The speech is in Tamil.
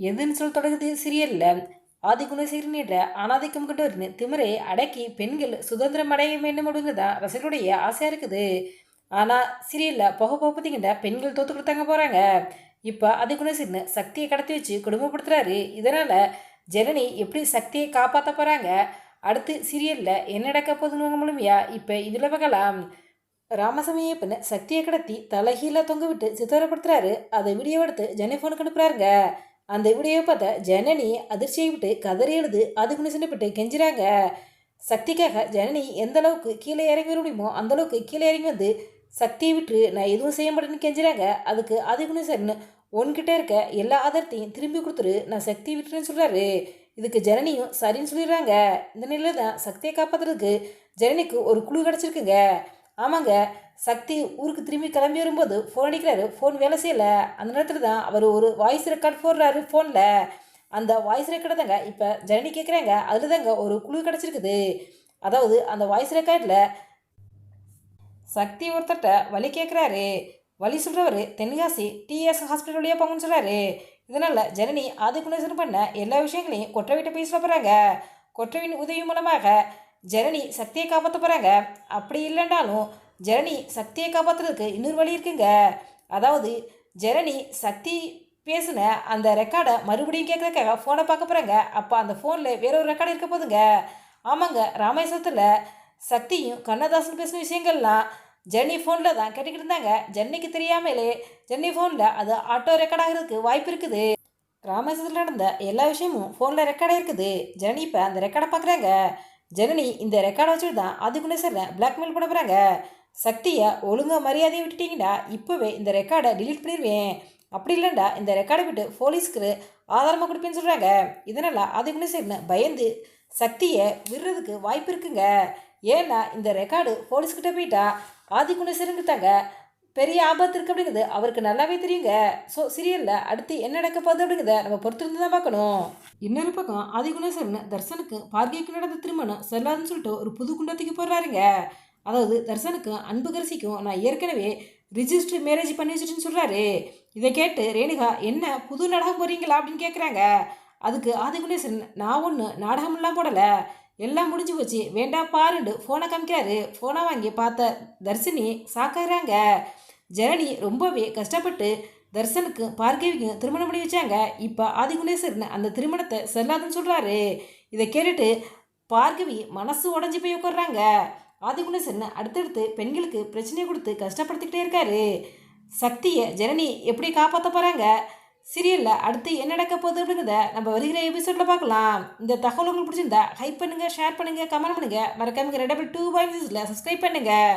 எதுன்னு சொல்ல தொடங்குது சீரியலில் ஆதிகுணசேகரன் என்ற அனாதிக்கம் கொண்டவர்னு திமிரை அடக்கி பெண்கள் சுதந்திரம் அடைய வேண்டும் அப்படிங்கிறதான் ரசிகருடைய ஆசையாக இருக்குது. ஆனால் சிறியல்ல போக போக பார்த்தீங்கன்னா பெண்கள் தோத்து கொடுத்தாங்க போகிறாங்க இப்போ ஆதிகுணசேகரன் சக்தியை கடத்தி வச்சு குடும்பப்படுத்துறாரு. இதனால் ஜனனி எப்படி சக்தியை காப்பாற்ற போகிறாங்க அடுத்து சீரியலில் என்ன நடக்க போதுன்னு மூலமையா இப்போ இதில் பார்க்கலாம். ராமசமயப்பன்னு சக்தியை கடத்தி தலைகீழ தொங்க விட்டு சித்தரப்படுத்துறாரு அதை வீடியோ எடுத்து ஜனனி ஃபோனுக்கு அனுப்புறாருங்க. அந்த வீடியோவை பார்த்த ஜனனி அதிர்ச்சியை விட்டு கதறி எழுது அதுக்குன்னு சின்னப்பட்டு கெஞ்சிறாங்க. சக்திக்காக ஜனனி எந்த அளவுக்கு கீழே இறங்கி வர முடியுமோ அந்த அளவுக்கு கீழே இறங்கி வந்து சக்தியை விட்டு நான் எதுவும் செய்ய மாட்டேன்னு கெஞ்சுறாங்க. அதுக்கு அதுகுணேசன் உன்கிட்ட இருக்க எல்லா ஆதாரத்தையும் திரும்பி கொடுத்துரு நான் சக்தி விட்டுறேன்னு சொல்கிறாரு இதுக்கு ஜனனியும் சரின்னு சொல்லிடுறாங்க. இந்த நிலையில் தான் சக்தியை காப்பாற்றுறதுக்கு ஜனனிக்கு ஒரு குழு கிடச்சிருக்குங்க. ஆமாங்க சக்தி ஊருக்கு திரும்பி கிளம்பி வரும்போது ஃபோன் அடிக்கிறாரு. ஃபோன் வேலை செய்யலை. அந்த நேரத்தில் தான் அவர் ஒரு வாய்ஸ் ரெக்கார்ட் போடுறாரு ஃபோனில் அந்த வாய்ஸ் ரெக்கார்டை தாங்க இப்போ ஜனனி கேட்குறாங்க அதில் தாங்க ஒரு குழு கிடச்சிருக்குது. அதாவது அந்த வாய்ஸ் ரெக்கார்டில் சக்தி ஒருத்தர்கிட்ட வழி கேட்குறாரு வழி சொல்கிறவர் தென்காசி டிஎஸ் ஹாஸ்பிட்டல் வழியாக போங்கன்னு சொல்கிறாரு இதனால் ஜனனி ஆதிகுணேசன் பண்ண எல்லா விஷயங்களையும் கொற்றவிட்ட பேச போகிறாங்க கொற்றவின் உதவி மூலமாக ஜனனி சக்தியை காப்பாற்ற போகிறாங்க அப்படி இல்லைன்னாலும் ஜனனி சக்தியை காப்பாற்றுறதுக்கு இன்னொரு வழி இருக்குங்க. அதாவது ஜனனி சக்தி பேசின அந்த ரெக்கார்டை மறுபடியும் கேட்குறதுக்காக ஃபோனை பார்க்க போகிறாங்க அப்போ அந்த ஃபோனில் வேற ஒரு ரெக்கார்டு இருக்க போதுங்க. ஆமாங்க ராமேஸ்வரத்தில் சக்தியும் கண்ணதாசன் பேசின விஷயங்கள்லாம் ஜெர்னி ஃபோனில் தான் கேட்டுக்கிட்டு இருந்தாங்க. ஜெர்னிக்கு தெரியாமலே ஜெர்னி ஃபோனில் அது ஆட்டோ ரெக்கார்ட் ஆகிறதுக்கு வாய்ப்பு இருக்குது. ராமேஸ்வரத்தில் நடந்த எல்லா விஷயமும் ஃபோனில் ரெக்கார்டாக இருக்குது. ஜனனி இப்போ அந்த ரெக்கார்டை பார்க்குறாங்க. ஜனனி இந்த ரெக்கார்டை வச்சுட்டு தான் ஆதிகுணேஸ்வரில் பிளாக்மெயில் பண்ண போகிறாங்க சக்தியை ஒழுங்காக மரியாதையை விட்டுட்டீங்கன்னா இப்போவே இந்த ரெக்கார்டை டிலீட் பண்ணிடுவேன் அப்படி இல்லைண்டா இந்த ரெக்கார்டை விட்டு போலீஸ்க்கு ஆதாரமாக கொடுப்பேன்னு சொல்கிறாங்க இதனால் ஆதிகுணேஸ்வரன் பயந்து சக்தியை விடுறதுக்கு வாய்ப்பு இருக்குங்க. ஏன்னா இந்த ரெக்கார்டு போலீஸ்கிட்ட போயிட்டா ஆதிகுணேஸ்வரன் தாங்க பெரிய ஆபத்து இருக்குது அப்படிங்கிறது அவருக்கு நல்லாவே தெரியுங்க. ஸோ சீரியலில் அடுத்து என்ன நடக்க போகுது அப்படிங்கிறத நம்ம பொறுத்திருந்து தான் பார்க்கணும். இன்னொரு பக்கம் ஆதிகுணேஸ்வரன் தர்சனுக்கு பார்க்கிக்கு நடந்த திருமணம் செல்லாதுன்னு சொல்லிட்டு ஒரு புது குண்டத்துக்கு போடுறாருங்க. அதாவது தர்சனுக்கும் அன்புகரசிக்கும் நான் ஏற்கனவே ரிஜிஸ்டர் மேரேஜ் பண்ணி வச்சுட்டுன்னு சொல்கிறாரு இதை கேட்டு ரேணுகா என்ன புது நாடகம் போகிறீங்களா அப்படின்னு கேட்குறாங்க அதுக்கு ஆதிகுணேசன் நான் ஒன்று நாடகமெல்லாம் போடலை. எல்லாம் முடிஞ்சு போச்சு. வேண்டாம் பாருண்டு. ஃபோனை காமிக்கிறாரு. ஃபோனை வாங்கி பார்த்த தர்ஷினி சாக்காகிறாங்க ஜனனி ரொம்பவே கஷ்டப்பட்டு தர்சனுக்கு பார்க்கவிக்கும் திருமணம் பண்ணி வச்சாங்க. இப்போ ஆதிகுணேஸ்வரன் அந்த திருமணத்தை செல்லாதுன்னு சொல்கிறாரு இதை கேட்டுட்டு பார்கவி மனசு உடஞ்சி போய் உட்கார்றாங்க. ஆதிகுணேஸ்வரன் அடுத்தடுத்து பெண்களுக்கு பிரச்சனை கொடுத்து கஷ்டப்படுத்திக்கிட்டே இருக்காரு. சக்தியை ஜனனி எப்படி காப்பாற்ற போகிறாங்க சீரியலில் அடுத்து என்ன நடக்க போகுது அப்படிங்கிறத நம்ம வருகிற எபிசோடில் பார்க்கலாம். இந்த தகவல் உங்களுக்கு பிடிச்சிருந்தா ஹைப் பண்ணுங்கள் ஷேர் பண்ணுங்கள் கமெண்ட் பண்ணுங்கள் மறக்காம ரெடபிள் டூ பாயிண்ட்ஸில் சப்ஸ்கிரைப் பண்ணுங்கள்